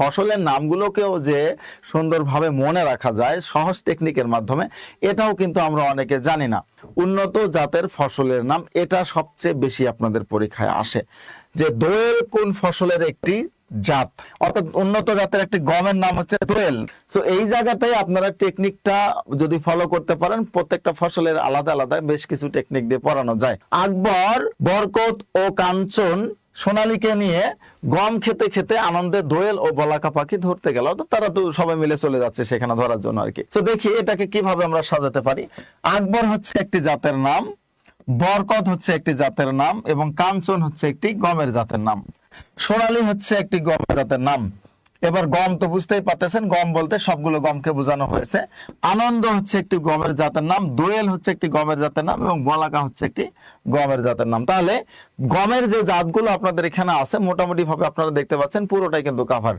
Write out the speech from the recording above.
ফসলের নামগুলোকেও যে সুন্দরভাবে মনে রাখা যায় সহজ টেকনিকের মাধ্যমে, এটাও কিন্তু আমরা অনেকে জানি না। উন্নত জাতের ফসলের নাম এটা সবচেয়ে বেশি আপনাদের পরীক্ষায় আসে। যে দোয়েল কোন ফসলের একটি জাত? অর্থাৎ উন্নত জাতের একটি গমের নাম হচ্ছে দোয়েল। তো এই জায়গাটাই আপনারা টেকনিকটা যদি ফলো করতে পারেন, প্রত্যেকটা ফসলের আলাদা আলাদা বেশ কিছু টেকনিক দিয়ে পড়ানো যায়। আকবর, বরকত ও কাঞ্চন সোনালীকে নিয়ে গম খেতে খেতে আনন্দে দোয়েল ও বলাকা পাখি ধরতে গেল। অর্থাৎ তারা তো সবাই মিলে চলে যাচ্ছে সেখানে ধরার জন্য আর কি। তো দেখি এটাকে কীভাবে আমরা সাজাতে পারি। আকবর হচ্ছে একটি জাতের নাম, বরকত হচ্ছে একটি জাতের নাম এবং কাঞ্চন হচ্ছে একটি গমের জাতের নাম। সোনালী হচ্ছে একটি গমের জাতের নাম। এবার গম তো বুঝতেই পারতেছেন, গম বলতে সবগুলো গমকে বোঝানো হয়েছে। আনন্দ হচ্ছে একটি গমের জাতের নাম, দোয়েল হচ্ছে একটি গমের জাতের নাম এবং বলাকা হচ্ছে একটি গমের জাতের নাম। তাহলে গমের যে জাতগুলো আপনাদের এখানে আছে মোটামুটি ভাবে আপনারা দেখতে পাচ্ছেন, পুরোটাই কিন্তু কাভার